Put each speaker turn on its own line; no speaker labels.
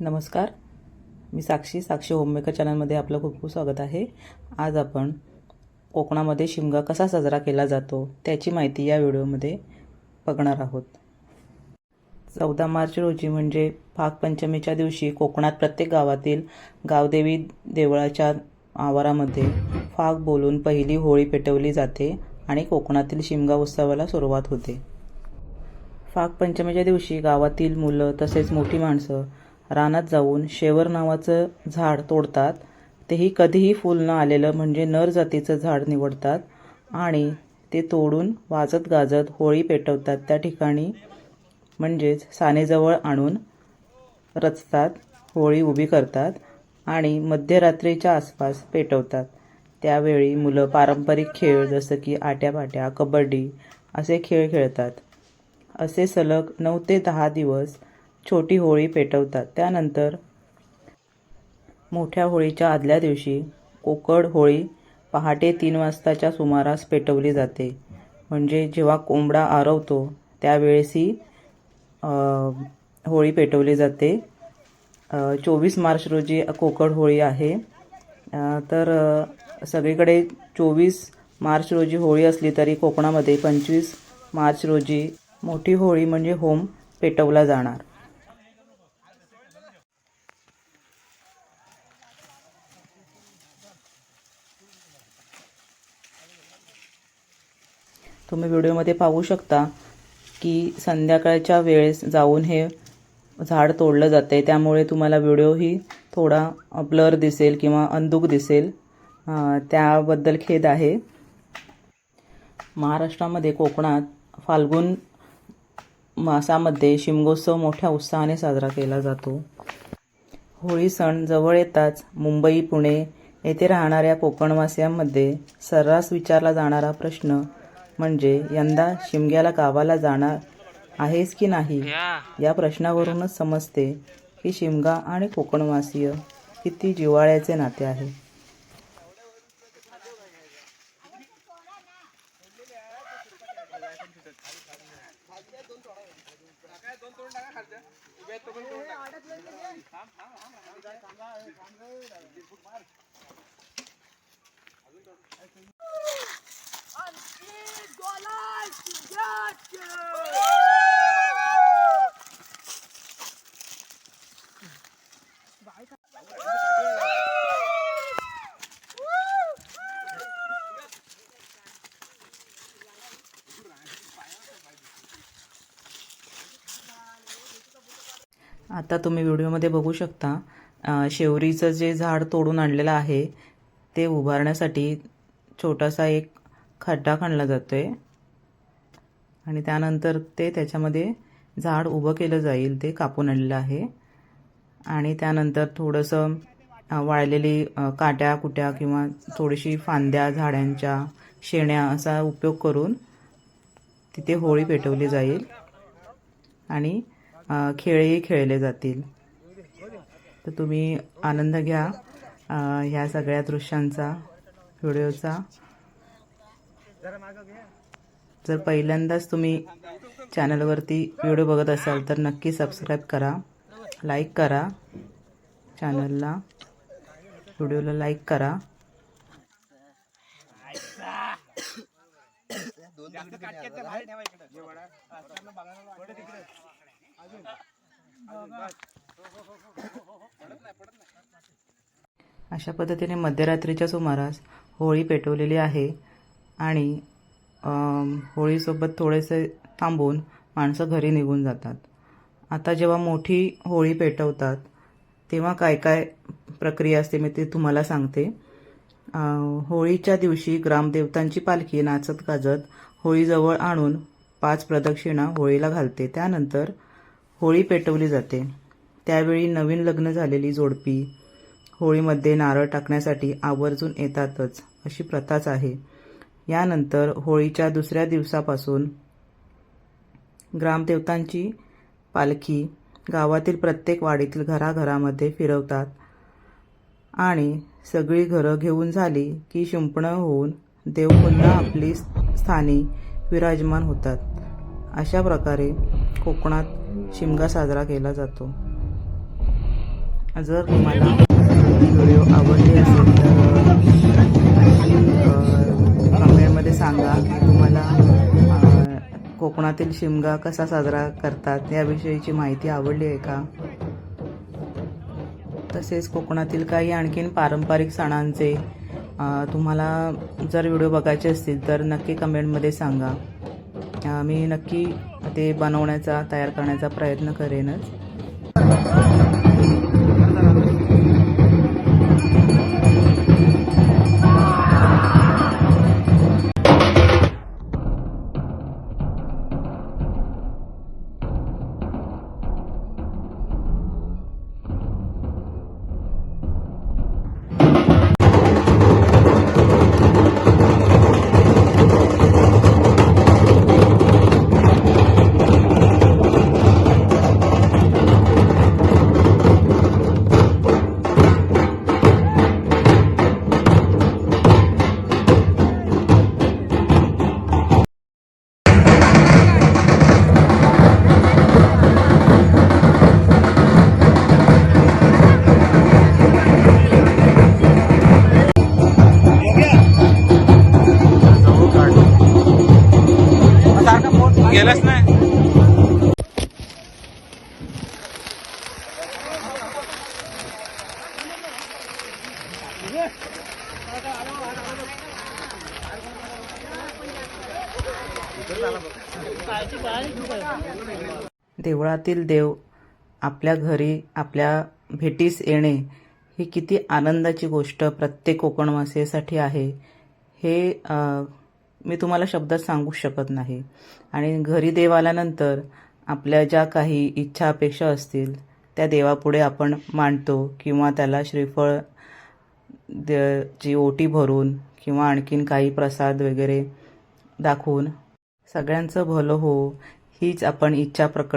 नमस्कार. मी साक्षी साक्षी होममेकर चॅनलमध्ये आपलं खूप खूप स्वागत आहे. आज आपण कोकणामध्ये शिमगा कसा साजरा केला जातो त्याची माहिती या व्हिडिओमध्ये बघणार आहोत. चौदा मार्च रोजी म्हणजे पाकपंचमीच्या दिवशी कोकणात प्रत्येक गावातील गावदेवी देवळाच्या आवारामध्ये फाग बोलून पहिली होळी पेटवली जाते आणि कोकणातील शिमगा उत्सवाला सुरुवात होते. फाग पंचमीच्या दिवशी गावातील मुलं तसेच मोठी माणसं रानात जाऊन शेवर नावाचं झाड तोडतात. तेही कधीही फुल न आलेलं म्हणजे नर जातीचं झाड निवडतात आणि ते तोडून वाजत गाजत होळी पेटवतात. त्या ठिकाणी म्हणजेच सानेजवळ आणून रचतात होळी उभी करतात आणि मध्यरात्रीच्या आसपास पेटवतात. त्यावेळी मुलं पारंपरिक खेळ जसं की आट्यापाट्या कबड्डी असे खेळ खेळतात. असे सलग नऊ ते दहा दिवस छोटी होळी पेटवतात. त्यानंतर मोठ्या होळीच्या आदल्या दिवशी कोकड होळी पहाटे तीन वाजताच्या सुमारास पेटवली जाते. म्हणजे जेव्हा कोंबडा आरवतो त्यावेळेस ही होळी पेटवली जाते. चोवीस मार्च रोजी कोकड होळी आहे. तर सगळीकडे चोवीस मार्च रोजी होळी असली तरी कोकणामध्ये पंचवीस मार्च रोजी मोठी होळी म्हणजे होम पेटवला जाणार. तुम्ही व्हिडिओमध्ये पाहू शकता की संध्याकाळच्या वेळेस जाऊन हे झाड तोडलं जाते त्यामुळे तुम्हाला व्हिडिओही थोडा ब्लर दिसेल किंवा अंधुक दिसेल. त्याबद्दल खेद आहे. महाराष्ट्रामध्ये कोकणात फाल्गुन मासामध्ये शिमगोत्सव मोठ्या उत्साहाने साजरा केला जातो. होळी सण जवळ येताच मुंबई पुणे येथे राहणाऱ्या कोकणवासियांमध्ये सर्रास विचारला जाणारा प्रश्न म्हणजे यंदा शिमग्याला गावाला जाणार आहेस की नाही? या. प्रश्नावरूनच समजते की शिमगा आणि कोकणवासीय किती जिव्हाळ्याचे नाते आहे. आता तुम्ही व्हिडिओमध्ये बघू शकता शेवरीचं जे झाड तोडून आणलेलं आहे ते उभारण्यासाठी छोटासा एक खड्डा खणला जातो आहे आणि त्यानंतर ते त्याच्यामध्ये झाड उभं केलं जाईल ते कापून आणलेलं आहे. आणि त्यानंतर थोडंसं वाळलेली काट्या कुट्या किंवा थोडीशी फांद्या झाडांच्या शेण्या असा उपयोग करून तिथे होळी पेटवली जाईल आणि खेळही खेळले जातील. तर तुम्ही आनंद घ्या ह्या सगळ्या दृश्यांचा व्हिडिओचा. जर पहिल्यांदाच तुम्ही चॅनलवरती व्हिडिओ बघत असाल तर नक्की सबस्क्राईब करा लाईक करा चॅनलला व्हिडिओला लाईक करा. अशा पद्धतीने मध्यरात्रीच्या सुमारास होळी पेटवलेली आहे. आणि होळीसोबत थोडेसे थांबून माणसं घरी निघून जातात. आता जेव्हा मोठी होळी पेटवतात तेव्हा काय काय प्रक्रिया असते मी ते तुम्हाला सांगते. होळीच्या दिवशी ग्रामदेवतांची पालखी नाचत गाजत होळीजवळ आणून पाच प्रदक्षिणा होळीला घालते. त्यानंतर होळी पेटवली जाते. त्यावेळी नवीन लग्न झालेली जोडपी होळीमध्ये नारळ टाकण्यासाठी आवर्जून येतातच अशी प्रथाच आहे. यानंतर होळीच्या दुसऱ्या दिवसापासून ग्रामदेवतांची पालखी गावातील प्रत्येक वाडीतील घराघरामध्ये फिरवतात. आणि सगळी घरं घेऊन झाली की शिंपणं होऊन देव पुन्हा आपली स्थानी विराजमान होतात. अशा प्रकारे कोकणात शिमगा साजरा केला जातो. जर तुम्हाला व्हिडिओ आवडले असेल तर सांगा तुम्हाला कोकणातील शिमगा कसा साजरा करतात? याविषयीची माहिती आवडली आहे का? तसेच कोकणातील काही आणखीन पारंपरिक सणांचे तुम्हाला जर व्हिडिओ बघायचे असतील तर नक्की कमेंटमध्ये सांगा. मी नक्की ते बनवण्याचा तयार करण्याचा प्रयत्न करेनच. देवळातील देव आपल्या घरी आपल्या भेटीस येणे ही किती आनंदाची गोष्ट प्रत्येक कोकणवासियासाठी आहे. हे मी तुम्हाला शब्दात सांगू शकत नाही. आणि घरी देव आल्यानंतर आपल्या ज्या काही इच्छा अपेक्षा असतील त्या देवापुढे आपण मांडतो किंवा त्याला श्रीफळ द- जी ओटी भरून किंवा आणखीन काही प्रसाद वगैरे दाखवून सगळ्यांचं भलं हो हीच आपण इच्छा प्रकट